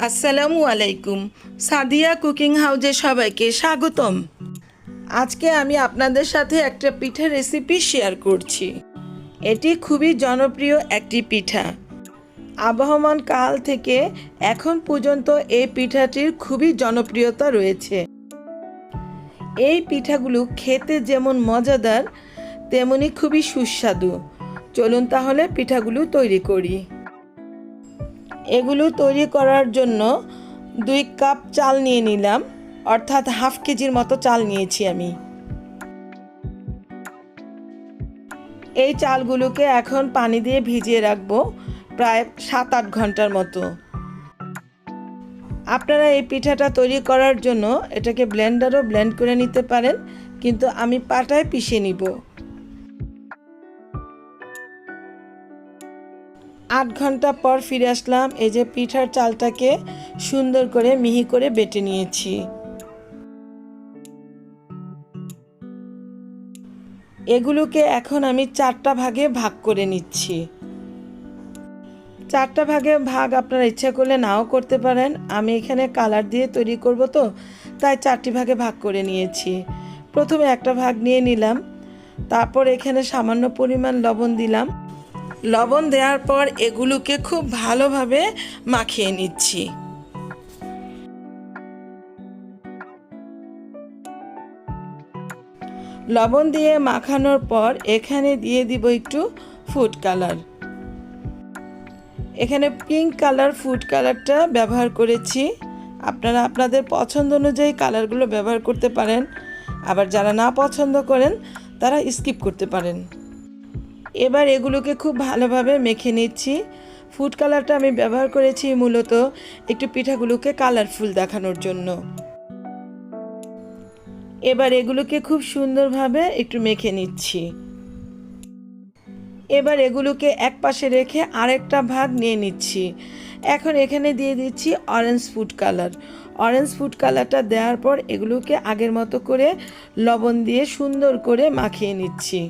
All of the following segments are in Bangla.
আসসালামু আলাইকুম। সাদিয়া কুকিং হাউজে সবাইকে স্বাগতম। আজকে আমি আপনাদের সাথে একটা পিঠা রেসিপি শেয়ার করছি। এটি খুবই জনপ্রিয় একটি পিঠা। আবহমান কাল থেকে এখন পর্যন্ত এই পিঠাটির খুবই জনপ্রিয়তা রয়েছে। এই পিঠাগুলো খেতে যেমন মজাদার, তেমনি খুবই সুস্বাদু। চলুন তাহলে পিঠাগুলো তৈরি করি। এগুলো তৈরি করার জন্য দুই কাপ চাল নিয়ে নিলাম, অর্থাৎ হাফ কেজির মতো চাল নিয়েছি আমি। এই চালগুলোকে এখন পানি দিয়ে ভিজিয়ে রাখব প্রায় সাত আট ঘণ্টার মতো। আপনারা এই পিঠাটা তৈরি করার জন্য এটাকে ব্লেন্ডারও ব্লেন্ড করে নিতে পারেন, কিন্তু আমি পাটায় পিষে নিব। আট ঘণ্টা পর ফিরে আসলাম। এই যে পিঠার চালটাকে সুন্দর করে মিহি করে বেটে নিয়েছি। এগুলোকে এখন আমি চারটা ভাগে ভাগ করে নিচ্ছি। চারটা ভাগে ভাগ আপনারা ইচ্ছা করলে নাও করতে পারেন। আমি এখানে কালার দিয়ে তৈরি করব তো, তাই চারটি ভাগে ভাগ করে নিয়েছি। প্রথমে একটা ভাগ নিয়ে নিলাম। তারপর এখানে সামান্য পরিমাণ লবণ দিলাম। লবণ দেওয়ার পর এগুলোকে খুব ভালোভাবে মাখিয়ে নিচ্ছি। লবণ দিয়ে মাখানোর পর এখানে দিয়ে দিব একটু ফুড কালার। এখানে পিঙ্ক কালার ফুড কালারটা ব্যবহার করেছি। আপনারা আপনাদের পছন্দ অনুযায়ী কালারগুলো ব্যবহার করতে পারেন। আবার যারা না পছন্দ করেন, তারা স্কিপ করতে পারেন। এবার এগুলোকে খুব ভালোভাবে মেখে নিচ্ছি। ফুড কালারটা আমি ব্যবহার করেছি মূলত একটু পিঠাগুলোকে কালারফুল দেখানোর জন্য। এবার এগুলোকে খুব সুন্দরভাবে একটু মেখে নিচ্ছি। এবার এগুলোকে এক পাশে রেখে আরেকটা ভাগ নিয়ে নিচ্ছি। এখন এখানে দিয়ে দিচ্ছি orange food colour orange food কালারটা দেওয়ার পর এগুলোকে আগের মতো করে লবণ দিয়ে সুন্দর করে মাখিয়ে নিচ্ছি।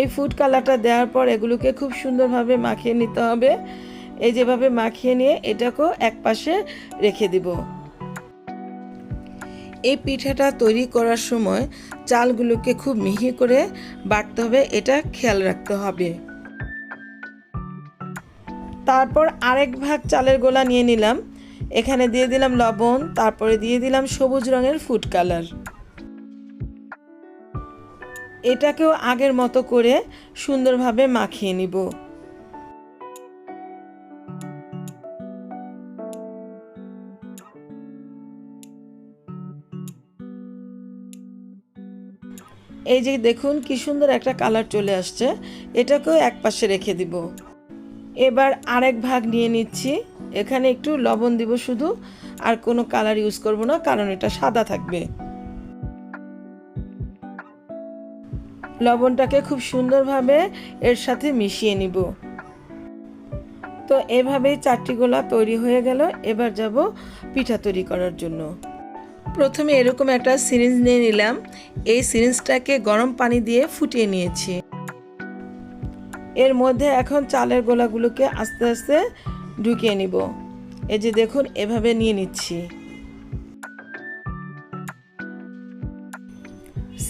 এই ফুড কালারটা দেওয়ার পর এগুলোকে খুব সুন্দরভাবে মাখিয়ে নিতে হবে। এই যেভাবে মাখিয়ে নিয়ে এটাকেও এক পাশে রেখে দিব। এই পিঠাটা তৈরি করার সময় চালগুলোকে খুব মিহি করে বাটতে হবে, এটা খেয়াল রাখতে হবে। তারপর আরেক ভাগ চালের গোলা নিয়ে নিলাম। এখানে দিয়ে দিলাম লবণ, তারপরে দিয়ে দিলাম সবুজ রঙের ফুড কালার এটাকেও আগের মতো করে সুন্দরভাবে মাখিয়ে নিব। এই যে দেখুন কি সুন্দর একটা কালার চলে আসছে, এটাকেও এক পাশে রেখে দিব। এবার আরেক ভাগ নিয়ে নিচ্ছি। এখানে একটু লবণ দিব শুধু, আর কোনো কালার ইউজ করব না, কারণ এটা সাদা থাকবে। লবণটাকে খুব সুন্দরভাবে এর সাথে মিশিয়ে নিব। তো এভাবেই চারটি গোলা তৈরি হয়ে গেল। এবার যাব পিঠা তৈরি করার জন্য। প্রথমে এরকম একটা সিরিঞ্জ নিয়ে নিলাম। এই সিরিঞ্জটাকে গরম পানি দিয়ে ফুটিয়ে নিয়েছি। এর মধ্যে এখন চালের গোলাগুলোকে আস্তে আস্তে ঢুকিয়ে নিব। এই যে দেখুন, এভাবে নিয়ে নিচ্ছি।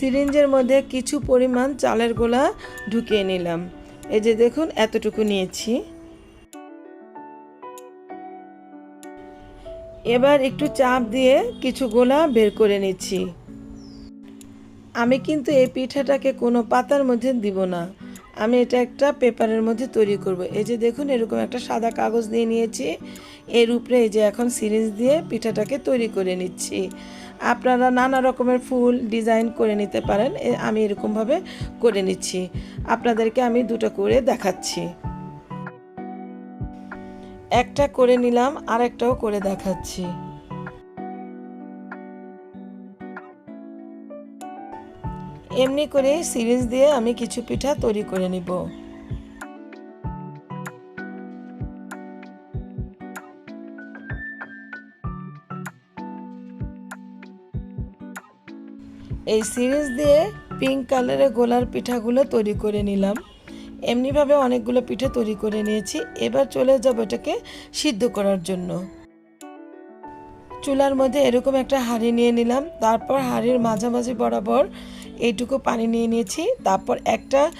সিরিঞ্জের মধ্যে কিছু পরিমাণ চালের গোলা ঢুকিয়ে নিলাম। এই যে দেখুন, এতটুকু নিয়েছি। এবার একটু চাপ দিয়ে কিছু গোলা বের করে নিচ্ছি। আমি কিন্তু এই পিঠাটাকে কোনো পাতার মধ্যে দিব না। আমি এটা একটা পেপারের মধ্যে তৈরি করব। এই যে দেখুন, এরকম একটা সাদা কাগজ দিয়ে নিয়েছি। এর উপরে এই যে এখন সিরিঞ্জ দিয়ে পিঠাটাকে তৈরি করে নিচ্ছি। আপনারা নানা রকমের ফুল ডিজাইন করে নিতে পারেন। আমি এরকমভাবে করে নিচ্ছি। আপনাদেরকে আমি দুটো করে দেখাচ্ছি। একটা করে নিলাম আর একটাও করে দেখাচ্ছি। এমনি করে সিরিজ দিয়ে আমি কিছু পিঠা তৈরি করে নিব। এই সিরিজ দিয়ে পিঙ্ক কালারের গোলার পিঠাগুলো তৈরি করে নিলাম। এমনিভাবে অনেকগুলো পিঠে তৈরি করে নিয়েছি। এবার চলে যাব এটাকে সিদ্ধ করার জন্য। চুলার মধ্যে এরকম একটা হাঁড়ি নিয়ে নিলাম। তারপর হাঁড়ির মাঝামাঝি বরাবর এইটুকু পানি নিয়ে নিয়েছি। তারপর একটা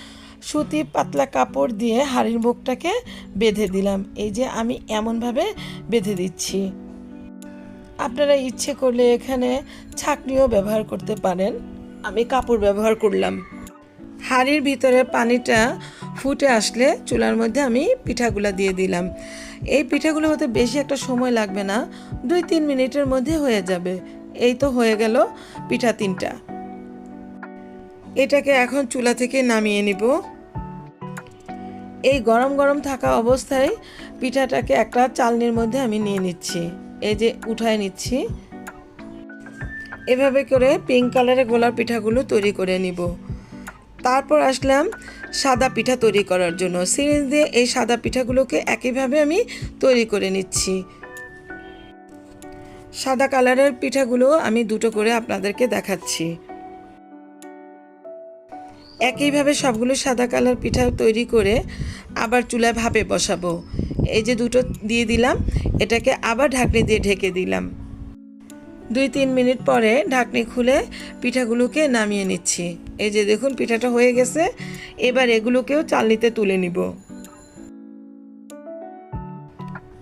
সুতি পাতলা কাপড় দিয়ে হাঁড়ির মুখটাকে বেঁধে দিলাম। এই যে আমি এমনভাবে বেঁধে দিচ্ছি। আপনারা ইচ্ছে করলে এখানে ছাকনিও ব্যবহার করতে পারেন। আমি কাপড় ব্যবহার করলাম। হাঁড়ির ভিতরে পানিটা ফুটে আসলে চুলার মধ্যে আমি পিঠাগুলো দিয়ে দিলাম। এই পিঠাগুলো হতে বেশি একটা সময় লাগবে না, দুই তিন মিনিটের মধ্যে হয়ে যাবে। এই তো হয়ে গেল পিঠা তিনটা। এটাকে এখন চুলা থেকে নামিয়ে নিব। এই গরম গরম থাকা অবস্থায় পিঠাটাকে একটা চালনির মধ্যে আমি নিয়ে নিচ্ছি। এই যে উঠায় নিচ্ছি। এভাবে করে পিঙ্ক কালারের গোলার পিঠাগুলো তৈরি করে নিব। তারপর আসলাম সাদা পিঠা তৈরি করার জন্য। সিরিঞ্জ দিয়ে এই সাদা পিঠাগুলোকে একইভাবে আমি তৈরি করে নিচ্ছি। সাদা কালারের পিঠাগুলো আমি দুটো করে আপনাদেরকে দেখাচ্ছি। একইভাবে সবগুলো সাদা কালার পিঠা তৈরি করে আবার চুলায় ভাপে বসাবো। এই যে দুটো দিয়ে দিলাম। এটাকে আবার ঢাকনি দিয়ে ঢেকে দিলাম। দুই তিন মিনিট পরে ঢাকনি খুলে পিঠাগুলোকে নামিয়ে নিচ্ছি। এই যে দেখুন, পিঠাটা হয়ে গেছে। এবার এগুলোকেও চালনিতে তুলে নিব।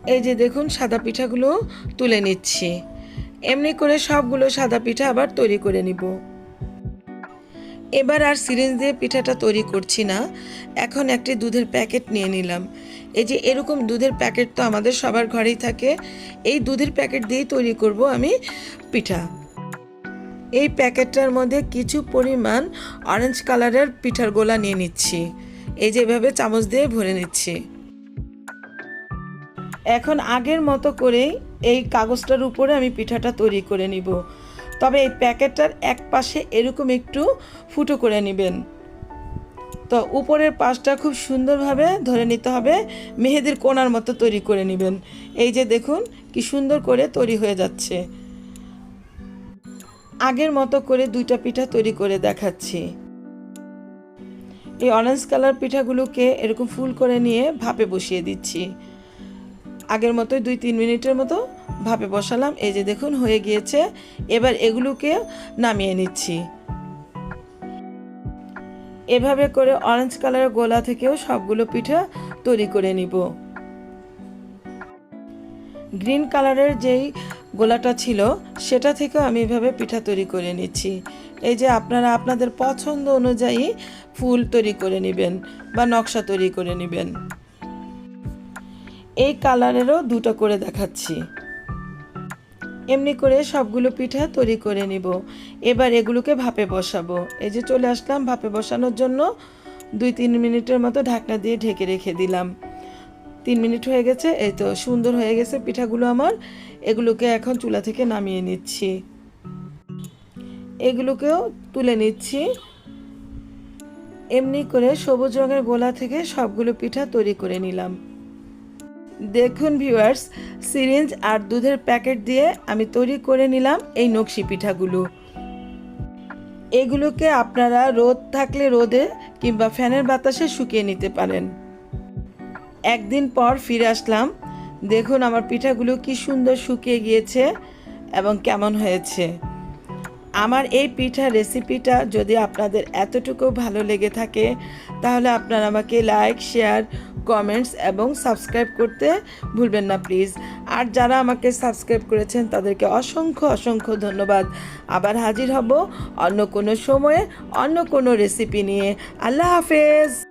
এই যে দেখুন, সাদা পিঠাগুলো তুলে নিচ্ছি। এমনি করে সবগুলো সাদা পিঠা আবার তৈরি করে নিব। এবার আর সিরিঞ্জ দিয়ে পিঠাটা তৈরি করছি না। এখন একটি দুধের প্যাকেট নিয়ে নিলাম। এই যে এরকম দুধের প্যাকেট তো আমাদের সবার ঘরেই থাকে, এই দুধের প্যাকেট দিয়েই তৈরি করব আমি পিঠা। এই প্যাকেটটার মধ্যে কিছু পরিমাণ অরেঞ্জ কালারের পিঠার গোলা নিয়ে নিচ্ছি। এই যে এভাবে চামচ দিয়ে ভরে নিচ্ছি। এখন আগের মতো করেই এই কাগজটার উপরে আমি পিঠাটা তৈরি করে নিব। তবে এই প্যাকেটটার এক পাশে এরকম একটু ফুটো করে নেবেন। তো উপরের পাশটা খুব সুন্দরভাবে ধরে নিতে হবে, মেহেদির কোনার মতো তৈরি করে নেবেন। এই যে দেখুন, কি সুন্দর করে তৈরি হয়ে যাচ্ছে। আগের মতো করে দুইটা পিঠা তৈরি করে দেখাচ্ছি। এই অরেঞ্জ কালার পিঠাগুলোকে এরকম ফুল করে নিয়ে ভাপে বসিয়ে দিচ্ছি। আগের মতোই দুই তিন মিনিটের মতো ভাপে বসালাম। এই যে দেখুন, হয়ে গিয়েছে। এবার এগুলোকে নামিয়ে নিচ্ছি। এভাবে করে অরেঞ্জ কালারের গোলা থেকেও সবগুলো পিঠা তৈরি করে নিব। গ্রিন কালারের যেই গোলাটা ছিল, সেটা থেকেও আমি এভাবে পিঠা তৈরি করে নিচ্ছি। এই যে আপনারা আপনাদের পছন্দ অনুযায়ী ফুল তৈরি করে নেবেন বা নকশা তৈরি করে নেবেন। এই কালারেরও দুটো করে দেখাচ্ছি। এমনি করে সবগুলো পিঠা তৈরি করে নিব। এবার এগুলোকে ভাপে বসাবো। এই যে চলে আসলাম ভাপে বসানোর জন্য। দুই তিন মিনিটের মতো ঢাকনা দিয়ে ঢেকে রেখে দিলাম। তিন মিনিট হয়ে গেছে। এই তো সুন্দর হয়ে গেছে পিঠাগুলো আমার। এগুলোকে এখন চুলা থেকে নামিয়ে নিচ্ছি। এগুলোকেও তুলে নিচ্ছি। এমনি করে সবুজ রঙের গোলা থেকে সবগুলো পিঠা তৈরি করে নিলাম। দেখুন ভিউয়ার্স, সিরিঞ্জ আর দুধের প্যাকেট দিয়ে আমি তৈরি করে নিলাম এই নকশি পিঠাগুলো। এগুলোকে আপনারা রোদ থাকলে রোদে কিংবা ফ্যানের বাতাসে শুকিয়ে নিতে পারেন। একদিন পর ফিরে আসলাম। দেখুন আমার পিঠাগুলো কি সুন্দর শুকিয়ে গিয়েছে এবং কেমন হয়েছে। আমার এই পিঠা রেসিপিটা যদি আপনাদের এতটুকু ভালো লেগে থাকে, তাহলে আপনারা আমাকে লাইক, শেয়ার কমেন্টস এবং সাবস্ক্রাইব করতে ভুলবেন না প্লিজ আর যারা আমাকে সাবস্ক্রাইব করেছেন, তাদেরকে অসংখ্য অসংখ্য ধন্যবাদ। আবার হাজির হব অন্য কোনো সময়ে, অন্য কোনো রেসিপি নিয়ে। আল্লাহ হাফেজ!